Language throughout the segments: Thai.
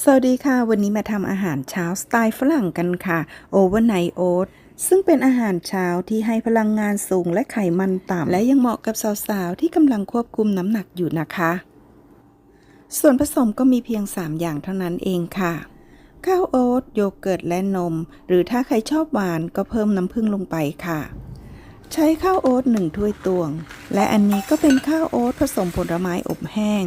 สวัสดีค่ะ วันนี้มาทำอาหารเช้าสไตล์ฝรั่งกันค่ะ Overnight Oat ซึ่งเป็นอาหารเช้าที่ให้พลังงานสูงและไขมันต่ำและยังเหมาะกับสาวๆ ที่กำลังควบคุมน้ำหนักอยู่นะคะ ส่วนผสมก็มีเพียง 3 อย่างเท่านั้นเองค่ะ ข้าวโอ๊ตโยเกิร์ตและนม หรือถ้าใครชอบหวานก็เพิ่มน้ำผึ้งลงไปค่ะ ใช้ข้าวโอ๊ตหนึ่งถ้วยตวง และอันนี้ก็เป็นข้าวโอ๊ตผสมผลไม้อบแห้ง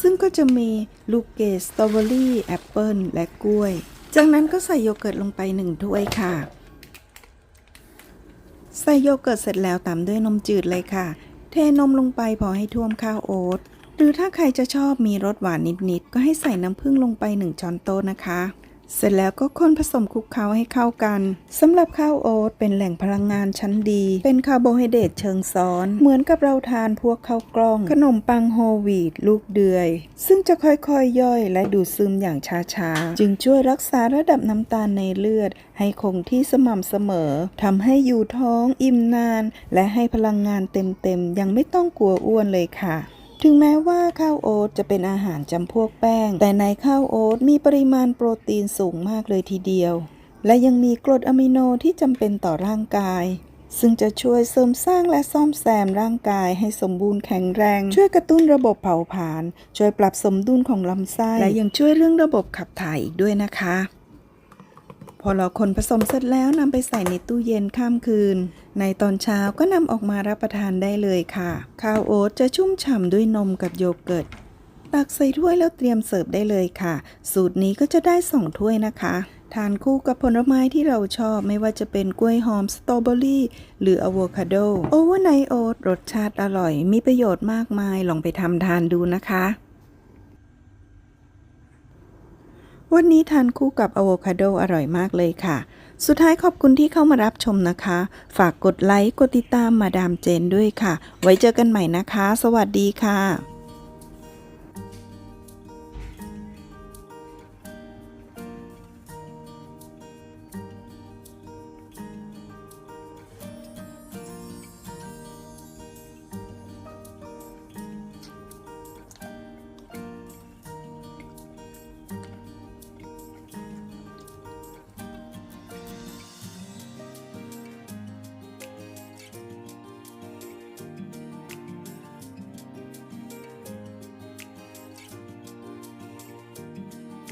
ซึ่งก็จะมีลูกเกดสตรอเบอรี่แอปเปิลและกล้วย จากนั้นก็ใส่โยเกิร์ตลงไปหนึ่งถ้วยค่ะ ใส่โยเกิร์ตเสร็จแล้วตามด้วยนมจืดเลยค่ะ เทนมลงไปพอให้ท่วมข้าวโอ๊ตหรือถ้าใครจะชอบมีรสหวานนิดๆ ก็ให้ใส่น้ำผึ้งลงไปหนึ่งช้อนโต๊ะนะคะ เสร็จแล้วก็คนผสมคลุกเคล้าให้เข้ากันสำหรับข้าวโอ๊ตเป็นแหล่งพลังงานชั้นดี เป็นคาร์โบไฮเดรตเชิงซ้อน เหมือนกับเราทานพวกข้าวกล้อง ขนมปังโฮลวีตลูกเดือย ซึ่งจะค่อยๆย่อยและดูดซึมอย่างช้าๆ จึงช่วยรักษาระดับน้ำตาลในเลือด ให้คงที่สม่ำเสมอทำให้อยู่ท้องอิ่มนาน และให้พลังงานเต็มๆยังไม่ต้องกลัวอ้วนเลยค่ะ ถึงแม้ว่าข้าวโอ๊ตจะเป็นอาหารจำพวกแป้ง แต่ในข้าวโอ๊ตมีปริมาณโปรตีนสูงมากเลยทีเดียว และยังมีกรดอะมิโนที่จำเป็นต่อร่างกาย ซึ่งจะช่วยเสริมสร้างและซ่อมแซมร่างกายให้สมบูรณ์แข็งแรง ช่วยกระตุ้นระบบเผาผลาญช่วยปรับสมดุลของลำไส้ และยังช่วยเรื่องระบบขับถ่ายอีกด้วยนะคะ พอเราคนผสมเสร็จแล้วนำไปใส่ในตู้เย็นข้ามคืน ในตอนเช้าก็นำออกมารับประทานได้เลยค่ะ ข้าวโอ๊ตจะชุ่มฉ่ำด้วยนมกับโยเกิร์ตตักใส่ถ้วยแล้วเตรียมเสิร์ฟได้เลยค่ะ สูตรนี้ก็จะได้สองถ้วยนะคะ ทานคู่กับผลไม้ที่เราชอบไม่ว่าจะเป็นกล้วยหอมสตรอเบอรี่หรืออะโวคาโดโอเวอร์ไนโอ๊ตรสชาติอร่อย มีประโยชน์มากมายลองไปทำทานดูนะคะ วันนี้ทานคู่กับอะโวคาโดอร่อยมากเลยค่ะ สุดท้ายขอบคุณที่เข้ามารับชมนะคะ ฝากกดไลค์ กดติดตามมาดามเจนด้วยค่ะ ไว้เจอกันใหม่นะคะ สวัสดีค่ะ